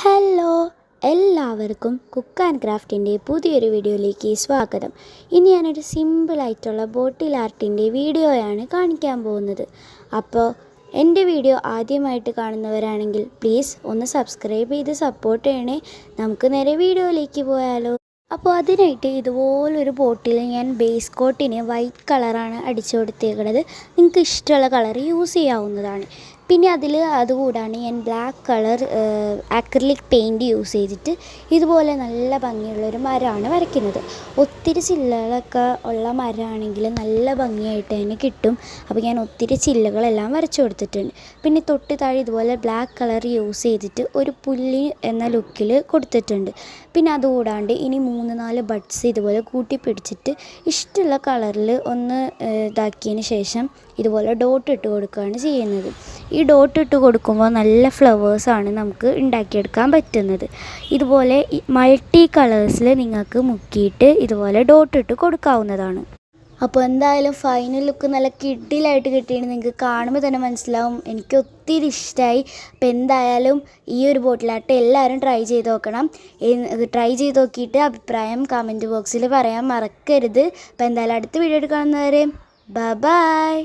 Hello എല്ലാവർക്കും cook and ക്രാഫ്റ്റിന്റെ പുതിയൊരു വീഡിയോയിലേക്ക് സ്വാഗതം. ഇനി ഞാനൊരു സിമ്പിളായിട്ടുള്ള ബോട്ടിൽ ആർട്ടിന്റെ വീഡിയോയാണ് കാണിക്കാൻ പോകുന്നത്. അപ്പോൾ എന്റെ വീഡിയോ ആദ്യമായിട്ട് കാണുന്നവരാണെങ്കിൽ പ്ലീസ് ഒന്ന് സബ്സ്ക്രൈബ് ചെയ്ത് സപ്പോർട്ട് ചെയ്യണേ. നമുക്ക് നേരെ വീഡിയോയിലേക്ക് പോയാലോ. അപ്പോൾ അതിനായിട്ട് ഇതുപോലൊരു ബോട്ടിൽ ഞാൻ ബേസ് കോട്ടിന് വൈറ്റ് കളറാണ് അടിച്ചു കൊടുത്തേക്കുന്നത് നിങ്ങൾക്ക് ഇഷ്ടമുള്ള കളർ യൂസ് ചെയ്യാവുന്നതാണ്. പിന്നെ അതിൽ അതുകൂടാണ് ഞാൻ black colour acrylic paint use ചെയ്തിട്ട് ഇതുപോലെ നല്ല ഭംഗിയുള്ളൊരു മരമാണ് വരയ്ക്കുന്നത്. ഒത്തിരി ചില്ലകളൊക്കെ ഉള്ള മരമാണെങ്കിൽ നല്ല ഭംഗിയായിട്ട് തന്നെ കിട്ടും. അപ്പോൾ ഞാൻ ഒത്തിരി ചില്ലകളെല്ലാം വരച്ചു കൊടുത്തിട്ടുണ്ട്. പിന്നെ തൊട്ട് താഴെ ഇതുപോലെ ബ്ലാക്ക് കളർ യൂസ് ചെയ്തിട്ട് ഒരു പുല്ലി എന്ന ലുക്കിൽ കൊടുത്തിട്ടുണ്ട്. പിന്നെ അതുകൂടാണ്ട് ഇനി മൂന്ന് നാല് ബഡ്സ് ഇതുപോലെ കൂട്ടി പിടിച്ചിട്ട് ഇഷ്ടമുള്ള കളറിൽ ഒന്ന് ഇതാക്കിയതിന് ശേഷം ഇതുപോലെ ഡോട്ട് ഇട്ട് കൊടുക്കുകയാണ് ചെയ്യുന്നത്. ഈ ഡോട്ട് ഇട്ട് കൊടുക്കുമ്പോൾ നല്ല ഫ്ലവേഴ്സാണ് നമുക്ക് ഉണ്ടാക്കിയെടുക്കാൻ പറ്റുന്നത്. ഇതുപോലെ മൾട്ടി കളേഴ്സിൽ നിങ്ങൾക്ക് മുക്കിയിട്ട് ഇതുപോലെ ഡോട്ട് ഇട്ട് കൊടുക്കാവുന്നതാണ്. അപ്പോൾ എന്തായാലും ഫൈനൽ ലുക്ക് നല്ല കിഡിലായിട്ട് കിട്ടിയിട്ട് നിങ്ങൾക്ക് കാണുമ്പോൾ തന്നെ മനസ്സിലാവും. എനിക്ക് ഒത്തിരി ഇഷ്ടമായി അപ്പോൾ എന്തായാലും ഈ ഒരു ബോട്ടിലാട്ട് എല്ലാവരും ട്രൈ ചെയ്ത് നോക്കണം. ട്രൈ ചെയ്ത് നോക്കിയിട്ട് അഭിപ്രായം കമന്റ് ബോക്സിൽ പറയാൻ മറക്കരുത്. അപ്പോൾ എന്തായാലും അടുത്ത വീഡിയോ കാണുന്നവരെ ബ ബായ്